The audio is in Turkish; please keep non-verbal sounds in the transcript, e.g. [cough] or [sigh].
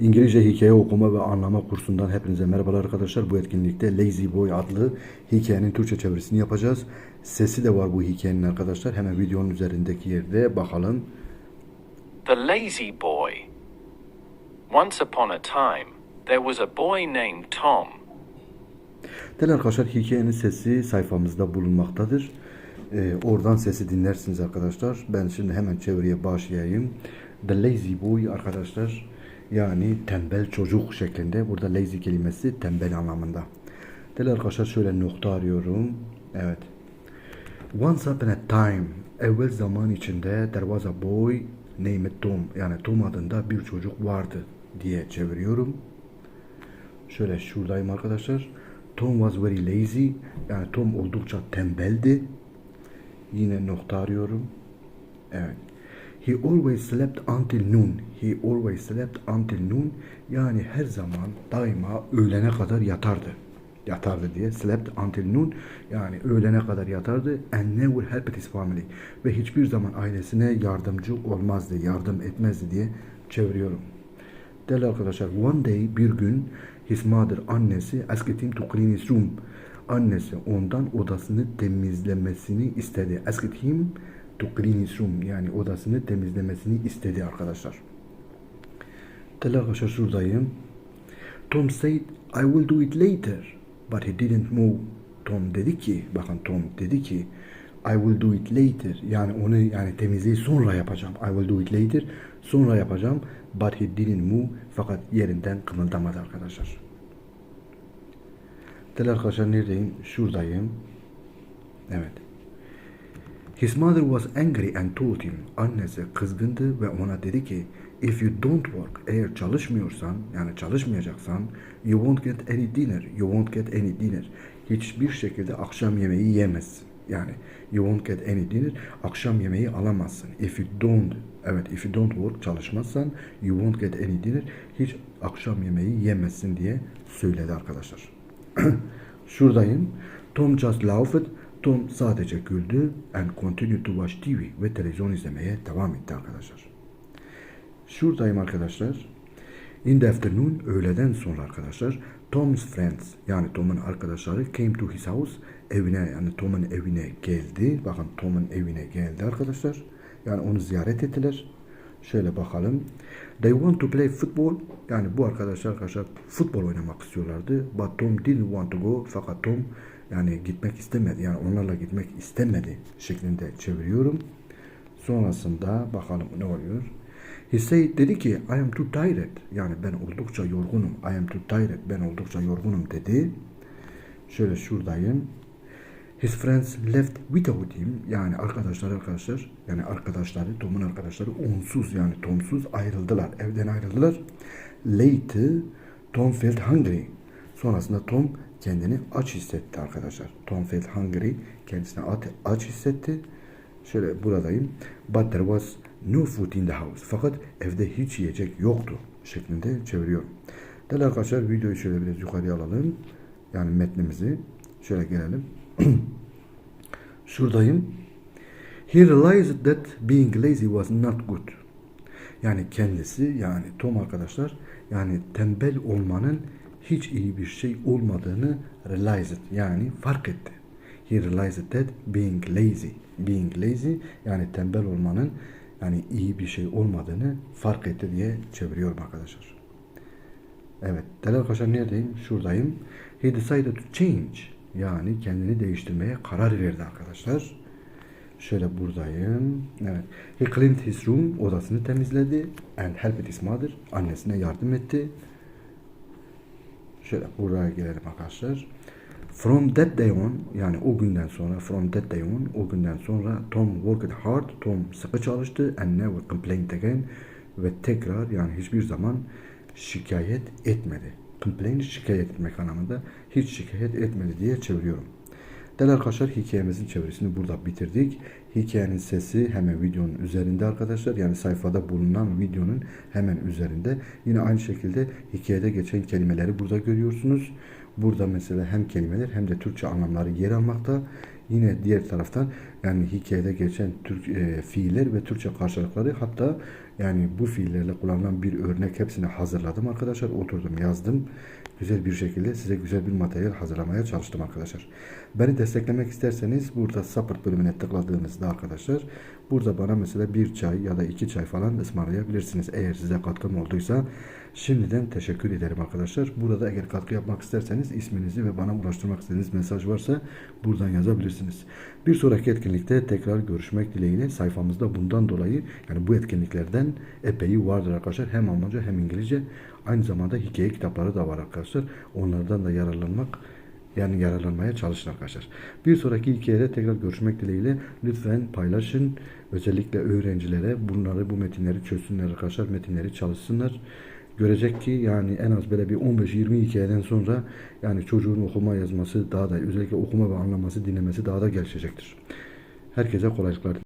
İngilizce hikaye okuma ve anlama kursundan hepinize merhabalar arkadaşlar. Bu etkinlikte Lazy Boy adlı hikayenin Türkçe çevirisini yapacağız. Sesi de var bu hikayenin arkadaşlar. Hemen videonun üzerindeki yerde bakalım. The Lazy Boy. Once upon a time, there was a boy named Tom. Değerli arkadaşlar hikayenin sesi sayfamızda bulunmaktadır. Ee, oradan sesi dinlersiniz arkadaşlar. Ben şimdi hemen çeviriye başlayayım. The Lazy Boy arkadaşlar yani tembel çocuk şeklinde. Burada lazy kelimesi tembel anlamında. Değerli arkadaşlar şöyle nokta arıyorum. Evet. Once upon a time evvel zaman içinde there was a boy named Tom yani Tom adında bir çocuk vardı diye çeviriyorum. Şöyle şuradayım arkadaşlar. Tom was very lazy. Yani Tom oldukça tembeldi. Yine nokta arıyorum. Evet. He always slept until noon. He always slept until noon. Yani her zaman daima öğlene kadar yatardı. Yatardı diye. Slept until noon. Yani öğlene kadar yatardı. And never helped his family. Ve hiçbir zaman ailesine yardımcı olmazdı. Yardım etmezdi diye çeviriyorum. Değerli arkadaşlar, one day bir gün his mother annesi asked him to clean his room. Annesi ondan odasını temizlemesini istedi. Asked him room yani odasını temizlemesini istedi arkadaşlar. Arkadaşlar şuradayım. Tom said I will do it later but he didn't move. Tom dedi ki bakın Tom dedi ki I will do it later yani onu yani temizliği sonra yapacağım. I will do it later sonra yapacağım but he didn't move fakat yerinden kımıldamadı arkadaşlar. Arkadaşlar neredeyim? Şuradayım. Evet. His mother was angry and told him. Annesi kızgındı ve ona dedi ki If you don't work, eğer çalışmıyorsan, yani çalışmayacaksan, you won't get any dinner, you won't get any dinner. Hiçbir şekilde akşam yemeği yemezsin. Yani you won't get any dinner, akşam yemeği alamazsın. If you don't, evet if you don't work, çalışmazsan, you won't get any dinner, hiç akşam yemeği yemezsin diye söyledi arkadaşlar. [clears throat] Şuradayım. Tom just laughed. Tom sadece güldü and continued to watch TV ve televizyon izlemeye devam etti arkadaşlar. Şuradayım arkadaşlar. In the afternoon, öğleden sonra arkadaşlar, Tom's friends yani Tom'un arkadaşları came to his house evine yani Tom'un evine geldi. Bakın Tom'un evine geldi arkadaşlar. Yani onu ziyaret ettiler. Şöyle bakalım. They want to play football. Yani bu arkadaşlar arkadaşlar futbol oynamak istiyorlardı. But Tom didn't want to go. Fakat Tom yani gitmek istemedi. Yani onlarla gitmek istemedi şeklinde çeviriyorum. Sonrasında bakalım ne oluyor. Said dedi ki I am too tired. Yani ben oldukça yorgunum. I am too tired. Ben oldukça yorgunum dedi. Şöyle şuradayım. His friends left without him. Yani arkadaşlar arkadaşlar yani arkadaşları Tom'un arkadaşları onsuz yani Tom'suz ayrıldılar. Evden ayrıldılar. Later Tom felt hungry. Sonrasında Tom kendini aç hissetti arkadaşlar. Tom felt hungry. Kendisini aç, hissetti. Şöyle buradayım. But there was no food in the house. Fakat evde hiç yiyecek yoktu şeklinde çeviriyorum. Değerli arkadaşlar videoyu şöyle biraz yukarıya alalım. Yani metnimizi şöyle gelelim. [clears throat] Şuradayım. He realized that being lazy was not good. Yani kendisi yani Tom arkadaşlar yani tembel olmanın hiç iyi bir şey olmadığını realized yani fark etti. He realized that being lazy, being lazy yani tembel olmanın yani iyi bir şey olmadığını fark etti diye çeviriyorum arkadaşlar. Evet, değerli arkadaşlar neredeyim? Şuradayım. He decided to change. Yani kendini değiştirmeye karar verdi arkadaşlar. Şöyle buradayım. Evet. He cleaned his room. Odasını temizledi. And helped his mother. Annesine yardım etti. Şöyle buraya gelelim arkadaşlar. From that day on yani o günden sonra from that day on o günden sonra Tom worked hard. Tom sıkı çalıştı and never complained again ve tekrar yani hiçbir zaman şikayet etmedi. Complain şikayet etmek anlamında hiç şikayet etmedi diye çeviriyorum. Değerli arkadaşlar hikayemizin çevirisini burada bitirdik. Hikayenin sesi hemen videonun üzerinde arkadaşlar. Yani sayfada bulunan videonun hemen üzerinde. Yine aynı şekilde hikayede geçen kelimeleri burada görüyorsunuz. Burada mesela hem kelimeler hem de Türkçe anlamları yer almakta. Yine diğer taraftan Yani hikayede geçen Türk e, fiiller ve Türkçe karşılıkları hatta yani bu fiillerle kullanılan bir örnek hepsini hazırladım arkadaşlar. Oturdum yazdım. Güzel bir şekilde size güzel bir materyal hazırlamaya çalıştım arkadaşlar. Beni desteklemek isterseniz burada support bölümüne tıkladığınızda arkadaşlar burada bana mesela bir çay ya da iki çay falan ısmarlayabilirsiniz. Eğer size katkım olduysa şimdiden teşekkür ederim arkadaşlar. Burada eğer katkı yapmak isterseniz isminizi ve bana ulaştırmak istediğiniz mesaj varsa buradan yazabilirsiniz. Bir sonraki etkinlikte tekrar görüşmek dileğiyle sayfamızda bundan dolayı yani bu etkinliklerden epey vardır arkadaşlar. Hem Almanca hem İngilizce. Aynı zamanda hikaye kitapları da var arkadaşlar. Onlardan da yararlanmak yani yararlanmaya çalışın arkadaşlar. Bir sonraki hikayede tekrar görüşmek dileğiyle lütfen paylaşın. Özellikle öğrencilere bunları bu metinleri çözsünler arkadaşlar. Metinleri çalışsınlar. Görecek ki yani en az böyle bir 15-20 hikayeden sonra yani çocuğun okuma yazması daha da özellikle okuma ve anlaması dinlemesi daha da gelişecektir. Herkese kolaylıklar.